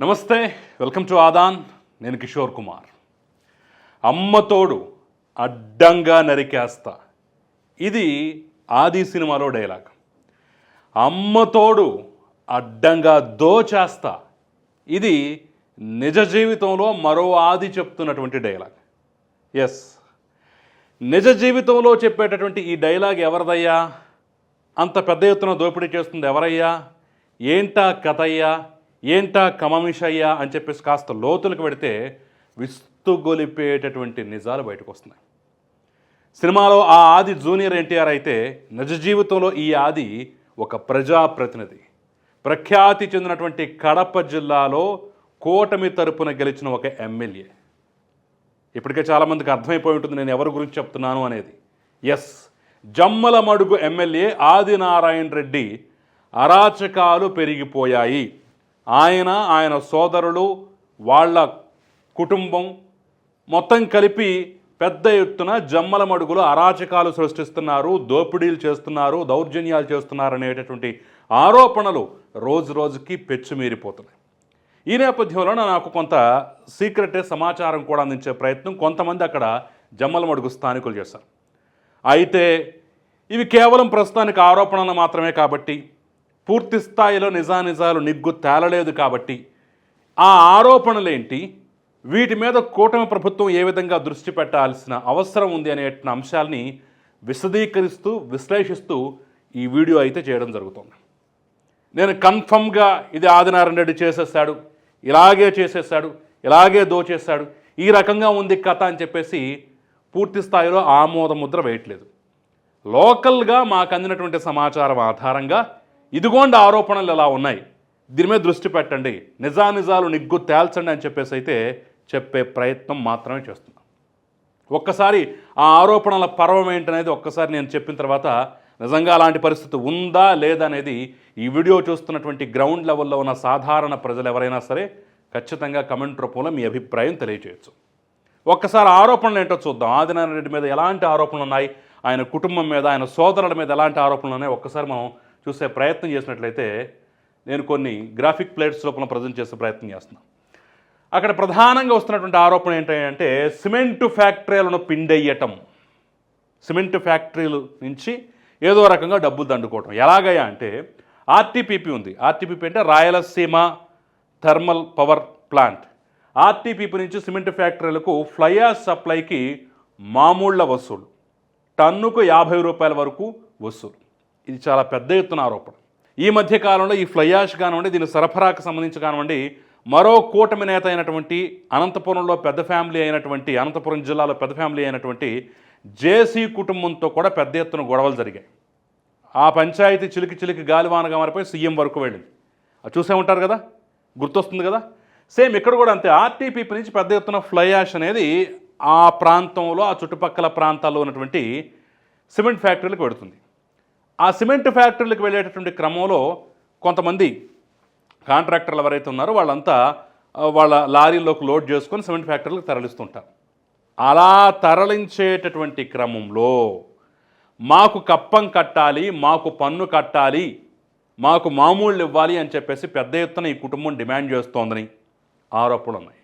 నమస్తే welcome to Aadan. నేను కిషోర్ కుమార్. అమ్మతోడు అడ్డంగా నరికేస్తా. ఇది ఆది సినిమాలో డైలాగ్. అమ్మతోడు అడ్డంగా దోచేస్తా. ఇది నిజ జీవితంలో మరో ఆది చెప్తున్నటువంటి డైలాగ్. ఎస్ నిజ జీవితంలో చెప్పేటటువంటి ఈ డైలాగ్ ఎవరిదయ్యా? అంత పెద్ద ఎత్తున దోపిడీ చేస్తుంది ఎవరయ్యా? ఏంటా కథయ్యా? ఏంటా కమమిషయ్యా అని చెప్పేసి కాస్త లోతులకు పెడితే విస్తుగొలిపేటటువంటి నిజాలు బయటకు వస్తున్నాయి. సినిమాలో ఆ ఆది జూనియర్ ఎన్టీఆర్ అయితే నిజ జీవితంలో ఈ ఆది ఒక ప్రజాప్రతినిధి. ప్రఖ్యాతి చెందినటువంటి కడప జిల్లాలో కూటమి తరపున గెలిచిన ఒక ఎమ్మెల్యే. ఇప్పటికే చాలామందికి అర్థమైపోయి ఉంటుంది నేను ఎవరి గురించి చెప్తున్నాను అనేది. ఎస్ జమ్మల మడుగు ఎమ్మెల్యే ఆదినారాయణ రెడ్డి అరాచకాలు పెరిగిపోయాయి. ఆయన ఆయన సోదరులు వాళ్ళ కుటుంబం మొత్తం కలిపి పెద్ద ఎత్తున జమ్మల మడుగులు అరాచకాలు సృష్టిస్తున్నారు దోపిడీలు చేస్తున్నారు దౌర్జన్యాలు చేస్తున్నారు అనేటటువంటి ఆరోపణలు రోజు రోజుకి పెచ్చుమీరిపోతున్నాయి ఈ నేపథ్యంలో నాకు కొంత సీక్రెట్ సమాచారం కూడా అందించే ప్రయత్నం కొంతమంది అక్కడ జమ్మల మడుగు స్థానికులు చేశారు. అయితే ఇవి కేవలం ప్రస్తుతానికి ఆరోపణలు మాత్రమే కాబట్టి పూర్తి స్థాయిలో నిజానిజాలు నిగ్గు తేలలేదు కాబట్టి ఆ ఆరోపణలేంటి? వీటి మీద కూటమి ప్రభుత్వం ఏ విధంగా దృష్టి పెట్టాల్సిన అవసరం ఉంది అనే అంశాల్ని విశదీకరిస్తూ విశ్లేషిస్తూ ఈ వీడియో అయితే చేయడం జరుగుతుంది. నేను కన్ఫర్మ్గా ఇది ఆదినారాయణ రెడ్డి చేసేసాడు ఇలాగే చేసేసాడు ఇలాగే దోచేశాడు ఈ రకంగా ఉంది కథ అని చెప్పేసి పూర్తి స్థాయిలో ఆమోద ముద్ర వేయట్లేదు. లోకల్గా మాకు అందినటువంటి సమాచారం ఆధారంగా ఇదిగోండి ఆరోపణలు ఎలా ఉన్నాయి? దీని మీద దృష్టి పెట్టండి. నిజానిజాలు నిగ్గు తేల్చండి అని చెప్పేసి అయితే చెప్పే ప్రయత్నం మాత్రమే చేస్తున్నాం. ఒక్కసారి ఆ ఆరోపణల పర్వం ఏంటనేది ఒక్కసారి నేను చెప్పిన తర్వాత నిజంగా అలాంటి పరిస్థితి ఉందా లేదా అనేది ఈ వీడియో చూస్తున్నటువంటి గ్రౌండ్ లెవెల్లో ఉన్న సాధారణ ప్రజలు ఎవరైనా సరే ఖచ్చితంగా కమెంట్ రూపంలో మీ అభిప్రాయం తెలియజేయచ్చు. ఒక్కసారి ఆరోపణలు ఏంటో చూద్దాం. ఆదినారాయణ రెడ్డి మీద ఎలాంటి ఆరోపణలు ఉన్నాయి? ఆయన కుటుంబం మీద ఆయన సోదరుల మీద ఎలాంటి ఆరోపణలు ఉన్నాయి? ఒక్కసారి మనం చూసే ప్రయత్నం చేసినట్లయితే నేను కొన్ని గ్రాఫిక్ ప్లేట్స్ లోపల ప్రజెంట్ చేసే ప్రయత్నం చేస్తున్నాను అక్కడ ప్రధానంగా వస్తున్నటువంటి ఆరోపణ ఏంటంటే సిమెంటు ఫ్యాక్టరీలను పిండెయ్యటం. సిమెంట్ ఫ్యాక్టరీల నుంచి ఏదో రకంగా డబ్బులు దండుకోవటం. ఎలాగయా అంటే ఆర్టీపీపీ ఉంది. ఆర్టీపీపీ అంటే Rayalaseema thermal power plant. RTPP నుంచి సిమెంట్ ఫ్యాక్టరీలకు ఫ్లైయాస్ సప్లైకి మామూళ్ళ వసూలు. టన్నుకు యాభై రూపాయల వరకు వసూలు. ఇది చాలా పెద్ద ఎత్తున ఆరోపణ. ఈ మధ్య కాలంలో ఈ ఫ్లైయాష్ కానివ్వండి దీని సరఫరాకు సంబంధించి కానివ్వండి మరో కూటమి నేత అయినటువంటి అనంతపురంలో పెద్ద ఫ్యామిలీ అయినటువంటి అనంతపురం జిల్లాలో పెద్ద ఫ్యామిలీ అయినటువంటి జేసీ కుటుంబంతో కూడా పెద్ద ఎత్తున గొడవలు జరిగాయి. ఆ పంచాయతీ చిలికి చిలికి గాలివానగా మారిపోయి సీఎం వరకు వెళ్ళింది. అది చూసే ఉంటారు కదా? గుర్తొస్తుంది కదా? సేమ్ ఇక్కడ కూడా అంతే. ఆర్టీపీపీ నుంచి పెద్ద ఎత్తున ఫ్లై యాష్ అనేది ఆ ప్రాంతంలో ఆ చుట్టుపక్కల ప్రాంతాల్లో ఉన్నటువంటి సిమెంట్ ఫ్యాక్టరీలకు పెడుతుంది ఆ సిమెంట్ ఫ్యాక్టరీలకు వెళ్ళేటటువంటి క్రమంలో కొంతమంది కాంట్రాక్టర్లు ఎవరైతే ఉన్నారో వాళ్ళంతా వాళ్ళ లారీల్లోకి లోడ్ చేసుకొని సిమెంట్ ఫ్యాక్టరీలకు తరలిస్తుంటారు. అలా తరలించేటటువంటి క్రమంలో మాకు కప్పం కట్టాలి మాకు పన్ను కట్టాలి మాకు మామూళ్ళు ఇవ్వాలి అని చెప్పేసి పెద్ద ఎత్తున ఈ కుటుంబం డిమాండ్ చేస్తోందని ఆరోపణలు ఉన్నాయి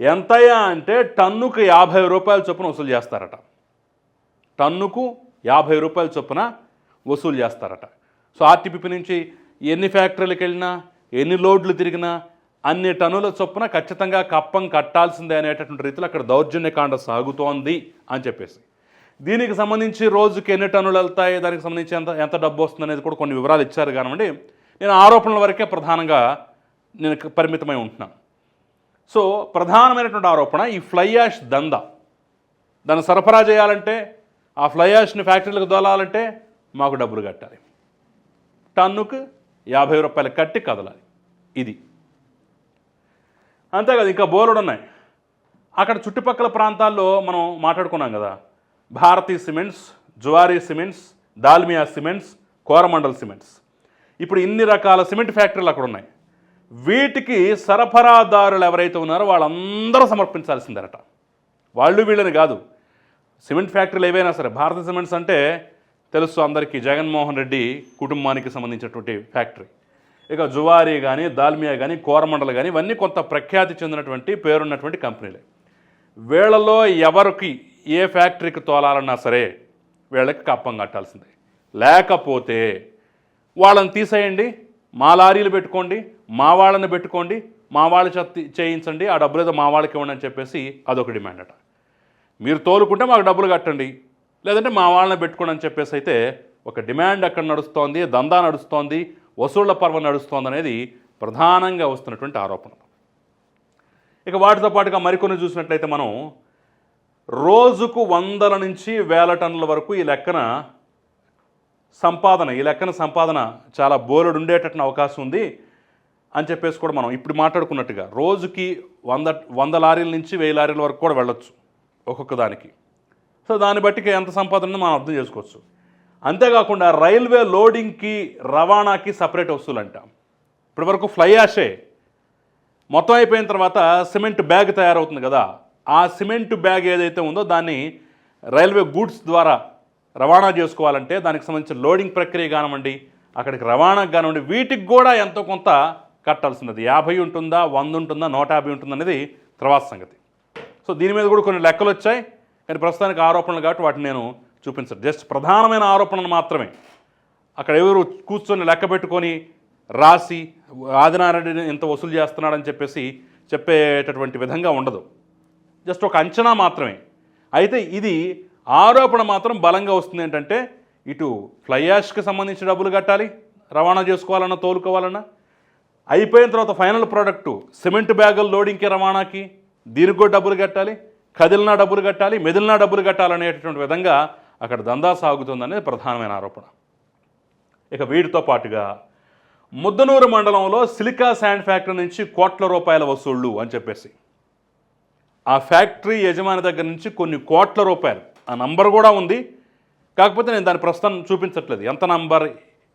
ఎంతయ్యా అంటే టన్నుకు యాభై రూపాయల చొప్పున వసూలు చేస్తారట. టన్నుకు యాభై రూపాయల చొప్పున వసూలు చేస్తారట. సో ఆర్టీపీపీ నుంచి ఎన్ని ఫ్యాక్టరీలకు వెళ్ళినా ఎన్ని లోడ్లు తిరిగినా అన్ని టన్నుల చొప్పున ఖచ్చితంగా కప్పం కట్టాల్సిందే అనేటటువంటి రీతిలో అక్కడ దౌర్జన్యకాండ సాగుతోంది అని చెప్పేసి. దీనికి సంబంధించి రోజుకి ఎన్ని టన్నులు వెళ్తాయి దానికి సంబంధించి ఎంత ఎంత డబ్బు వస్తుంది అనేది కూడా కొన్ని వివరాలు ఇచ్చారు కానివ్వండి. నేను ఆరోపణల వరకే ప్రధానంగా నేను పరిమితమై ఉంటున్నాను. సో ప్రధానమైనటువంటి ఆరోపణ ఈ ఫ్లై యాష్ దందా. దాన్ని సరఫరా చేయాలంటే ఆ ఫ్లై యాష్ని ఫ్యాక్టరీలకు దోలాలంటే మాకు డబ్బులు కట్టాలి. టన్నుకు యాభై రూపాయలు కట్టి కదలాలి. ఇది. అంతేకాదు ఇంకా బోలెడు ఉన్నాయి. అక్కడ చుట్టుపక్కల ప్రాంతాల్లో మనం మాట్లాడుకున్నాం కదా. Bharathi cements Zuari cements Dalmia cements Coromandel cements. ఇప్పుడు ఇన్ని రకాల సిమెంట్ ఫ్యాక్టరీలు అక్కడ ఉన్నాయి. వీటికి సరఫరాదారులు ఎవరైతే ఉన్నారో వాళ్ళందరూ సమర్పించాల్సిందరట వాళ్ళు వీళ్ళని కాదు. సిమెంట్ ఫ్యాక్టరీలు ఏవైనా సరే భారత సిమెంట్స్ అంటే తెలుసు అందరికీ జగన్మోహన్ రెడ్డి కుటుంబానికి సంబంధించినటువంటి ఫ్యాక్టరీ. ఇక జువారీ కానీ దాల్మియా కానీ కోరమండల్ కానీ ఇవన్నీ కొంత ప్రఖ్యాతి చెందినటువంటి పేరున్నటువంటి కంపెనీలే. వీళ్ళలో ఎవరికి ఏ ఫ్యాక్టరీకి తోలాలన్నా సరే వీళ్ళకి కప్పం కట్టాల్సిందే. లేకపోతే వాళ్ళని తీసేయండి మా లారీలు పెట్టుకోండి మా వాళ్ళని పెట్టుకోండి మా వాళ్ళ చేత చేయించండి ఆ డబ్బులు ఏదో మా వాళ్ళకి ఇవ్వండి అని చెప్పేసి అదొక డిమాండ్ అట. మీరు తోలుకుంటే మాకు డబ్బులు కట్టండి. లేదంటే మా వాళ్ళని పెట్టుకోండి అని చెప్పేసి అయితే ఒక డిమాండ్ అక్కడ నడుస్తోంది దందా నడుస్తోంది వసూళ్ళ పర్వం నడుస్తోంది అనేది ప్రధానంగా వస్తున్నటువంటి ఆరోపణ. ఇక వాటితో పాటుగా మరికొన్ని చూసినట్లయితే మనం రోజుకు వందల నుంచి వేల టన్నుల వరకు ఈ లెక్కన సంపాదన ఈ లెక్కన సంపాదన చాలా బోలెడు ఉండేటట్టు అవకాశం ఉంది అని చెప్పేసి కూడా మనం ఇప్పుడు మాట్లాడుకున్నట్టుగా రోజుకి వంద వంద లారీల నుంచి వెయ్యి లారీల వరకు కూడా వెళ్ళొచ్చు ఒక్కొక్క దానికి. సో దాన్ని బట్టి ఎంత సంపాదన ఉందో మనం అర్థం చేసుకోవచ్చు. అంతేకాకుండా రైల్వే లోడింగ్కి రవాణాకి సపరేట్ వస్తువులు అంట ఇప్పటి వరకు ఫ్లై యాషే. మొత్తం అయిపోయిన తర్వాత సిమెంట్ బ్యాగ్ తయారవుతుంది కదా. ఆ సిమెంట్ బ్యాగ్ ఏదైతే ఉందో దాన్ని రైల్వే గూడ్స్ ద్వారా రవాణా చేసుకోవాలంటే దానికి సంబంధించిన లోడింగ్ ప్రక్రియ కానివ్వండి అక్కడికి రవాణాకు కానివ్వండి వీటికి కూడా ఎంతో కొంత కట్టాల్సినది యాభై ఉంటుందా వంద ఉంటుందా నూట యాభై ఉంటుందా అనేది తర్వాత సంగతి. సో దీని మీద కూడా కొన్ని లెక్కలు వచ్చాయి కానీ ప్రస్తుతానికి ఆరోపణలు కాబట్టి వాటిని నేను చూపించను. జస్ట్ ప్రధానమైన ఆరోపణలు మాత్రమే. అక్కడ ఎవరు కూర్చొని లెక్క పెట్టుకొని రాసి ఆదినారాయణ ఇంత వసూలు చేస్తున్నాడని చెప్పేసి చెప్పేటటువంటి విధంగా ఉండదు. జస్ట్ ఒక అంచనా మాత్రమే. అయితే ఇది ఆరోపణ మాత్రం బలంగా వస్తుంది ఏంటంటే ఇటు ఫ్లై యాష్కి సంబంధించి డబ్బులు కట్టాలి రవాణా చేసుకోవాలన్నా తోలుకోవాలన్నా. అయిపోయిన తర్వాత ఫైనల్ ప్రోడక్టు సిమెంట్ బ్యాగులు లోడింగ్కి రవాణాకి దీనికి కూడా డబ్బులు కట్టాలి. కదిలినా డబ్బులు కట్టాలి మెదిలినా డబ్బులు కట్టాలనేటటువంటి విధంగా అక్కడ దందా సాగుతుందనేది ప్రధానమైన ఆరోపణ. ఇక వీటితో పాటుగా ముద్దనూరు మండలంలో సిలికా శాండ్ ఫ్యాక్టరీ నుంచి కోట్ల రూపాయల వసూళ్ళు అని చెప్పేసి. ఆ ఫ్యాక్టరీ యజమాని దగ్గర నుంచి కొన్ని కోట్ల రూపాయలు. ఆ నంబర్ కూడా ఉంది. కాకపోతే నేను దాని ప్రస్తుతం చూపించట్లేదు. ఎంత నంబర్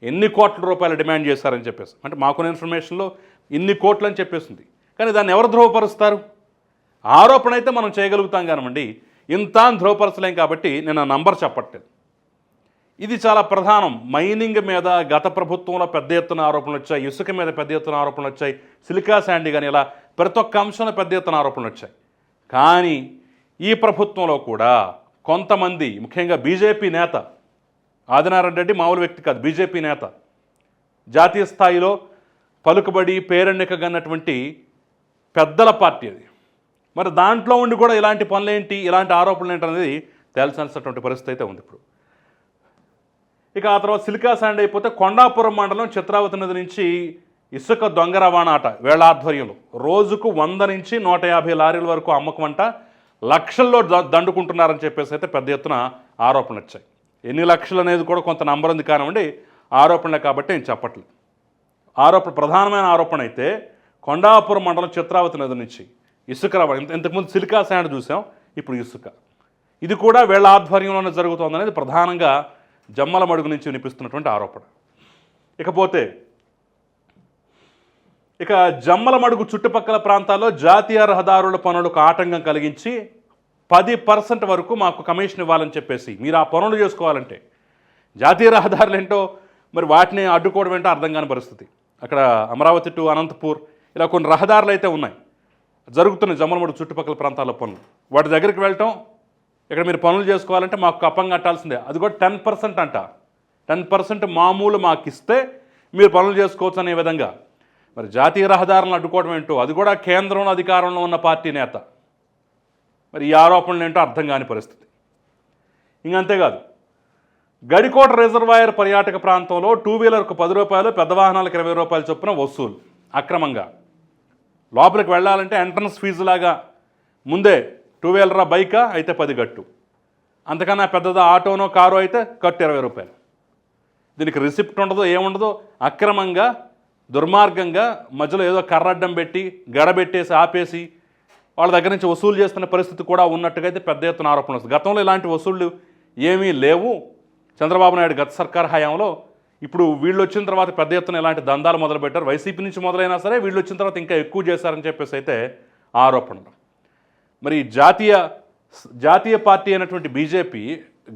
ఎన్ని కోట్ల రూపాయలు డిమాండ్ చేశారని చెప్పేసి. అంటే మాకున్న ఇన్ఫర్మేషన్లో ఇన్ని కోట్లు అని చెప్పేసింది కానీ దాన్ని ఎవరు ధృవపరుస్తారు? ఆరోపణ అయితే మనం చేయగలుగుతాం కానివ్వండి. ఇంత అని ధృవపరచలేం కాబట్టి నేను ఆ నంబర్ చెప్పట్లేదు. ఇది చాలా ప్రధానం. మైనింగ్ మీద గత ప్రభుత్వంలో పెద్ద ఎత్తున ఆరోపణలు వచ్చాయి. ఇసుక మీద పెద్ద ఎత్తున ఆరోపణలు వచ్చాయి. సిలికా శాండీ కానీ ఇలా ప్రతి ఒక్క అంశంలో పెద్ద ఎత్తున ఆరోపణలు వచ్చాయి. కానీ ఈ ప్రభుత్వంలో కూడా కొంతమంది ముఖ్యంగా బీజేపీ నేత ఆదినారాయణ రెడ్డి మామూలు వ్యక్తి కాదు బీజేపీ నేత జాతీయ స్థాయిలో పలుకుబడి పేరెన్నికగన్నటువంటి పెద్దల పార్టీ అది. మరి దాంట్లో ఉండి కూడా ఇలాంటి పనులేంటి? ఇలాంటి ఆరోపణలు ఏంటి అనేది తేల్చాల్సినటువంటి పరిస్థితి అయితే ఉంది ఇప్పుడు. ఇక ఆ తర్వాత సిలికా శాండ్ అయిపోతే కొండాపురం మండలం చిత్రావతి నది నుంచి ఇసుక దొంగ రవాణా ఆట వేళ ఆధ్వర్యంలో రోజుకు వంద నుంచి నూట యాభై లారీల వరకు అమ్మకం అంట లక్షల్లో ద- దండుకుంటున్నారని చెప్పేసి అయితే పెద్ద ఎత్తున ఆరోపణలు వచ్చాయి. ఎన్ని లక్షలు అనేది కూడా కొంత నంబర్ ఉంది కానివ్వండి ఆరోపణలే కాబట్టి నేను చెప్పట్లేదు. ఆరోపణ ప్రధానమైన ఆరోపణ అయితే కొండాపురం మండలం చిత్రావతి నది నుంచి ఇసుక రవాణా. ఇంత- ఇంతకుముందు సిలికా శాండ్ చూసాం ఇప్పుడు ఇసుక. ఇది కూడా వీళ్ళ ఆధ్వర్యంలోనే జరుగుతోందనేది ప్రధానంగా జమ్మల మడుగు నుంచి వినిపిస్తున్నటువంటి ఆరోపణ. ఇకపోతే ఇక జమ్మల మడుగు చుట్టుపక్కల ప్రాంతాల్లో జాతీయ రహదారుల పనులకు ఆటంకం కలిగించి పది పర్సెంట్ వరకు మాకు కమిషన్ ఇవ్వాలని చెప్పేసి మీరు ఆ పనులు చేసుకోవాలంటే జాతీయ రహదారులు ఏంటో మరి వాటిని అడ్డుకోవడం ఏంటో అర్థం కాని పరిస్థితి. అక్కడ అమరావతి టు అనంతపూర్ ఇలా కొన్ని రహదారులు అయితే ఉన్నాయి. జరుగుతున్న జమ్మలమడుగు చుట్టుపక్కల ప్రాంతాల్లో పనులు. వాటి దగ్గరికి వెళ్ళటం ఇక్కడ మీరు పనులు చేసుకోవాలంటే మాకు కప్పం కట్టాల్సిందే అది కూడా టెన్ పర్సెంట్ అంట. టెన్ పర్సెంట్ మామూలు మాకు ఇస్తే మీరు పనులు చేసుకోవచ్చు అనే విధంగా. మరి జాతీయ రహదారులను అడ్డుకోవడం ఏంటో అది కూడా కేంద్రంలో అధికారంలో ఉన్న పార్టీ నేత. మరి ఈ ఆరోపణలు ఏంటో అర్థం కాని పరిస్థితి. ఇంకంతేకాదు గడికోట రిజర్వాయర్ పర్యాటక ప్రాంతంలో టూ వీలర్కు పది రూపాయలు పెద్ద వాహనాలకు ఇరవై రూపాయలు చొప్పున వసూలు. అక్రమంగా. లోపలికి వెళ్ళాలంటే ఎంట్రన్స్ ఫీజు లాగా ముందే టూ వీలరా బైకా అయితే పది గట్టు. అంతకన్నా పెద్దదా ఆటోనో కారు అయితే కట్టు ఇరవై రూపాయలు. దీనికి రిసిప్ట్ ఉండదు ఏముండదు అక్రమంగా దుర్మార్గంగా మధ్యలో ఏదో కర్రడ్డం పెట్టి గడబెట్టేసి ఆపేసి వాళ్ళ దగ్గర నుంచి వసూలు చేస్తున్న పరిస్థితి కూడా ఉన్నట్టుగా అయితే పెద్ద ఎత్తున ఆరోపణలు వస్తుంది గతంలో ఇలాంటి వసూళ్ళు ఏమీ లేవు. చంద్రబాబు నాయుడు గత సర్కార్ హయాంలో ఇప్పుడు వీళ్ళు వచ్చిన తర్వాత పెద్ద ఎత్తున ఇలాంటి దందాలు మొదలుపెట్టారు. వైసీపీ నుంచి మొదలైనా సరే వీళ్ళు వచ్చిన తర్వాత ఇంకా ఎక్కువ చేశారని చెప్పేసి అయితే ఆరోపణలు మరి జాతీయ జాతీయ పార్టీ అయినటువంటి బీజేపీ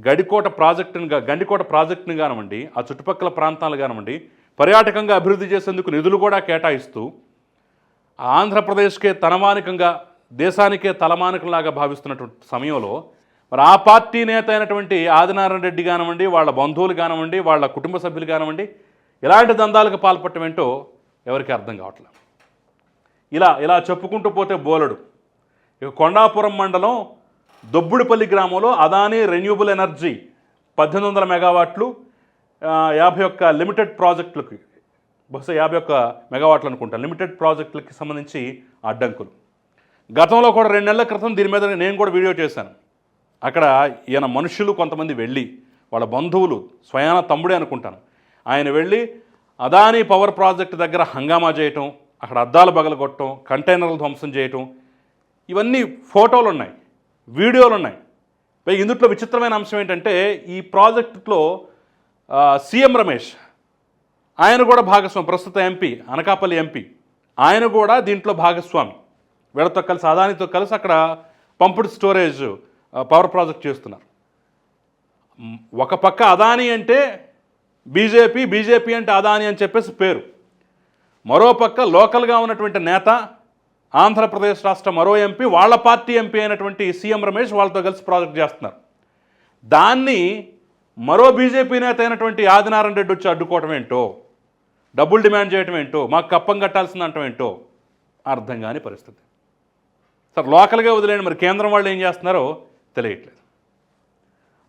గడికోట ప్రాజెక్టును గండికోట ప్రాజెక్టుని కానివ్వండి ఆ చుట్టుపక్కల ప్రాంతాలు కానివ్వండి పర్యాటకంగా అభివృద్ధి చేసేందుకు నిధులు కూడా కేటాయిస్తూ ఆంధ్రప్రదేశ్కే తనమానికంగా దేశానికే తలమానికంలాగా భావిస్తున్నటువంటి సమయంలో మరి ఆ పార్టీ నేత అయినటువంటి ఆదినారాయణ రెడ్డి కానివ్వండి వాళ్ళ బంధువులు కానివ్వండి వాళ్ళ కుటుంబ సభ్యులు కానివ్వండి ఇలాంటి దందాలకు పాల్పడటం ఏంటో ఎవరికి అర్థం కావట్లేదు. ఇలా ఇలా చెప్పుకుంటూ పోతే బోలెడు. ఇక కొండాపురం మండలం దొబ్బుడిపల్లి గ్రామంలో అదానీ రెన్యూబుల్ ఎనర్జీ పద్దెనిమిది వందల మెగావాట్లు యాభై ఒక్క లిమిటెడ్ ప్రాజెక్టులకి బహుశా యాభై ఒక్క మెగావాట్లు అనుకుంటాను లిమిటెడ్ ప్రాజెక్టులకి సంబంధించి అడ్డంకులు. గతంలో కూడా రెండు నెలల క్రితం దీని మీద నేను కూడా వీడియో చేశాను. అక్కడ ఈయన మనుషులు కొంతమంది వెళ్ళి వాళ్ళ బంధువులు స్వయాన తమ్ముడే అనుకుంటాను. ఆయన వెళ్ళి అదానీ పవర్ ప్రాజెక్ట్ దగ్గర హంగామా చేయటం అక్కడ అద్దాలు పగలగొట్టడం కంటైనర్లు ధ్వంసం చేయటం ఇవన్నీ ఫోటోలు ఉన్నాయి వీడియోలు ఉన్నాయి పై ఇందుట్లో విచిత్రమైన అంశం ఏంటంటే ఈ ప్రాజెక్టులో సీఎం రమేష్ ఆయన కూడా భాగస్వామి ప్రస్తుత ఎంపీ అనకాపల్లి ఎంపీ ఆయన కూడా దీంట్లో భాగస్వామి. వీళ్ళతో కలిసి అదానితో కలిసి అక్కడ పంపుడు స్టోరేజ్ పవర్ ప్రాజెక్ట్ చేస్తున్నారు. ఒక పక్క అదాని అంటే బీజేపీ బీజేపీ అంటే అదాని అని చెప్పేసి పేరు. మరోపక్క లోకల్గా ఉన్నటువంటి నేత ఆంధ్రప్రదేశ్ రాష్ట్ర మరో ఎంపీ వాళ్ళ పార్టీ ఎంపీ అయినటువంటి సీఎం రమేష్ వాళ్ళతో కలిసి ప్రాజెక్ట్ చేస్తున్నారు. దాన్ని మరో బీజేపీ నేత అయినటువంటి ఆదినారాయణ రెడ్డి వచ్చి అడ్డుకోవటం ఏంటో డబ్బులు డిమాండ్ చేయటం ఏంటో మాకు కప్పం కట్టాల్సింది అంటం ఏంటో అర్థం కాని పరిస్థితి. సార్ లోకల్గా వదిలేండి మరి కేంద్రం వాళ్ళు ఏం చేస్తున్నారో తెలియట్లేదు.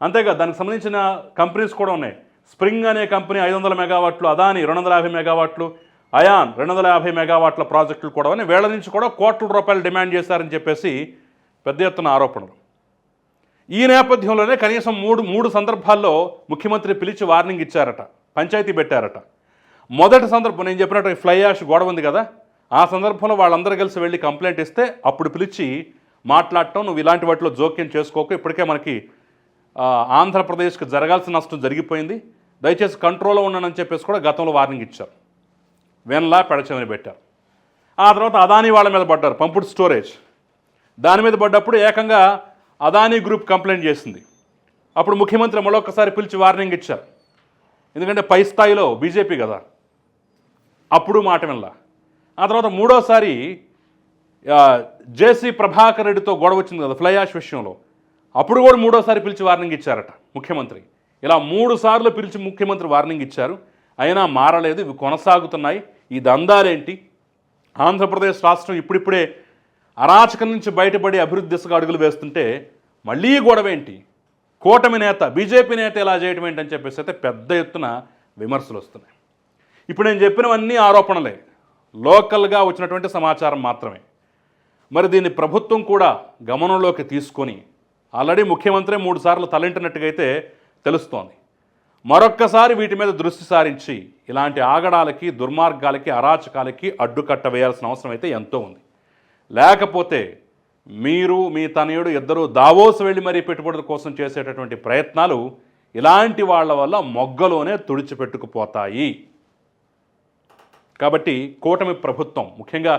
అంతేకాదు దానికి సంబంధించిన కంపెనీస్ కూడా ఉన్నాయి. స్ప్రింగ్ అనే కంపెనీ ఐదు వందల మెగావాట్లు అదాని రెండు వందల యాభై మెగావాట్లు అయాన్ రెండు వందల యాభై మెగావాట్ల ప్రాజెక్టులు కూడా ఉన్నాయి. వేళ నుంచి కూడా కోట్ల రూపాయలు డిమాండ్ చేశారని చెప్పేసి పెద్ద ఎత్తున ఆరోపణలు. ఈ నేపథ్యంలోనే కనీసం మూడు మూడు సందర్భాల్లో ముఖ్యమంత్రి పిలిచి వార్నింగ్ ఇచ్చారట పంచాయతీ పెట్టారట. మొదటి సందర్భం నేను చెప్పినట్టు ఫ్లై యాష్ గొడవ ఉంది కదా ఆ సందర్భంలో వాళ్ళందరూ కలిసి వెళ్ళి కంప్లైంట్ ఇస్తే అప్పుడు పిలిచి మాట్లాడటం నువ్వు ఇలాంటి వాటిలో జోక్యం చేసుకోకు. ఇప్పటికే మనకి ఆంధ్రప్రదేశ్కి జరగాల్సిన నష్టం జరిగిపోయింది. దయచేసి కంట్రోల్లో ఉండనని చెప్పేసి కూడా గతంలో వార్నింగ్ ఇచ్చారు. వెన్లా పెడచమని పెట్టారు. ఆ తర్వాత అదానీ వాళ్ళ మీద పడ్డారు పంపుడు స్టోరేజ్. దాని మీద పడ్డప్పుడు ఏకంగా అదానీ గ్రూప్ కంప్లైంట్ చేసింది. అప్పుడు ముఖ్యమంత్రి మరొకసారి పిలిచి వార్నింగ్ ఇచ్చారు. ఎందుకంటే పై స్థాయిలో బీజేపీ కదా. అప్పుడు మాట వినలా. ఆ తర్వాత మూడోసారి జేసీ ప్రభాకర్ రెడ్డితో గొడవ వచ్చింది కదా ఫ్లైయాష్ విషయంలో. అప్పుడు కూడా మూడోసారి పిలిచి వార్నింగ్ ఇచ్చారట ముఖ్యమంత్రి. ఇలా మూడు సార్లు పిలిచి ముఖ్యమంత్రి వార్నింగ్ ఇచ్చారు. అయినా మారలేదు ఇవి కొనసాగుతున్నాయి. ఈ దందాలేంటి? ఆంధ్రప్రదేశ్ రాష్ట్రం ఇప్పుడిప్పుడే అరాచకం నుంచి బయటపడి అభివృద్ధి దిశగా అడుగులు వేస్తుంటే మళ్ళీ గొడవ ఏంటి కూటమి నేత బీజేపీ నేత ఇలా చేయటం ఏంటని చెప్పేసి అయితే పెద్ద ఎత్తున విమర్శలు వస్తున్నాయి. ఇప్పుడు నేను చెప్పినవన్నీ ఆరోపణలే. లోకల్గా వచ్చినటువంటి సమాచారం మాత్రమే. మరి దీన్ని ప్రభుత్వం కూడా గమనంలోకి తీసుకొని ఆల్రెడీ ముఖ్యమంత్రి మూడు సార్లు తలంటినట్టుగా అయితే తెలుస్తోంది. మరొక్కసారి వీటి మీద దృష్టి సారించి ఇలాంటి ఆగడాలకి దుర్మార్గాలకి అరాచకాలకి అడ్డుకట్ట వేయాల్సిన అవసరం అయితే ఎంతో ఉంది. లేకపోతే మీరు మీ తనయుడు ఇద్దరు దావోస్ వెళ్ళి మరీ పెట్టుబడుల కోసం చేసేటటువంటి ప్రయత్నాలు ఇలాంటి వాళ్ళ వల్ల మొగ్గలోనే తుడిచిపెట్టుకుపోతాయి. కాబట్టి కూటమి ప్రభుత్వం ముఖ్యంగా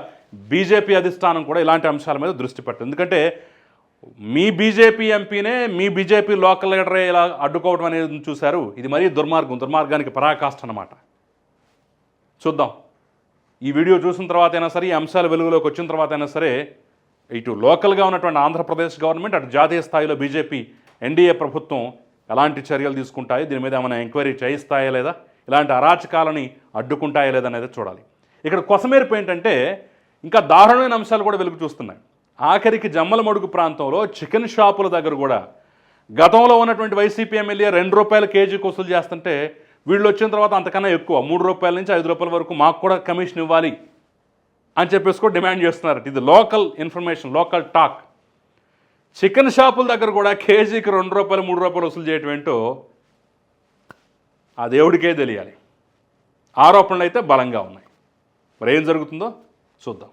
బీజేపీ అధిష్టానం కూడా ఇలాంటి అంశాల మీద దృష్టి పెట్టింది. ఎందుకంటే మీ బీజేపీ ఎంపీనే మీ బీజేపీ లోకల్ లీడరే ఇలా అడ్డుకోవడం అనేది చూశారు. ఇది మరీ దుర్మార్గం దుర్మార్గానికి పరాకాష్ట అన్నమాట. చూద్దాం. ఈ వీడియో చూసిన తర్వాత అయినా సరే ఈ అంశాలు వెలుగులోకి వచ్చిన తర్వాత అయినా సరే ఇటు లోకల్గా ఉన్నటువంటి ఆంధ్రప్రదేశ్ గవర్నమెంట్ అటు జాతీయ స్థాయిలో బీజేపీ ఎన్డీఏ ప్రభుత్వం ఎలాంటి చర్యలు తీసుకుంటాయి? దీని మీద ఏమైనా ఎంక్వైరీ చేయిస్తాయా లేదా? ఇలాంటి అరాచకాలని అడ్డుకుంటాయా లేదా అనేది చూడాలి. ఇక్కడ కొసమేర్పు ఏంటంటే ఇంకా దారుణమైన అంశాలు కూడా వెలుగు చూస్తున్నాయి. ఆఖరికి జమ్మలమడుగు ప్రాంతంలో చికెన్ షాపుల దగ్గర కూడా గతంలో ఉన్నటువంటి వైసీపీ ఎమ్మెల్యే రెండు రూపాయల కేజీకి వసూలు చేస్తుంటే వీళ్ళు వచ్చిన తర్వాత అంతకన్నా ఎక్కువ మూడు రూపాయల నుంచి ఐదు రూపాయల వరకు మాకు కూడా కమిషన్ ఇవ్వాలి అని చెప్పేసి కూడా డిమాండ్ చేస్తున్నారు. ఇది local information local talk. Chicken షాపుల దగ్గర కూడా కేజీకి రెండు రూపాయలు మూడు రూపాయలు వసూలు చేయటం ఏంటో ఆ దేవుడికే తెలియాలి. ఆరోపణలు అయితే బలంగా ఉన్నాయి. మరి ఏం జరుగుతుందో చూద్దాం.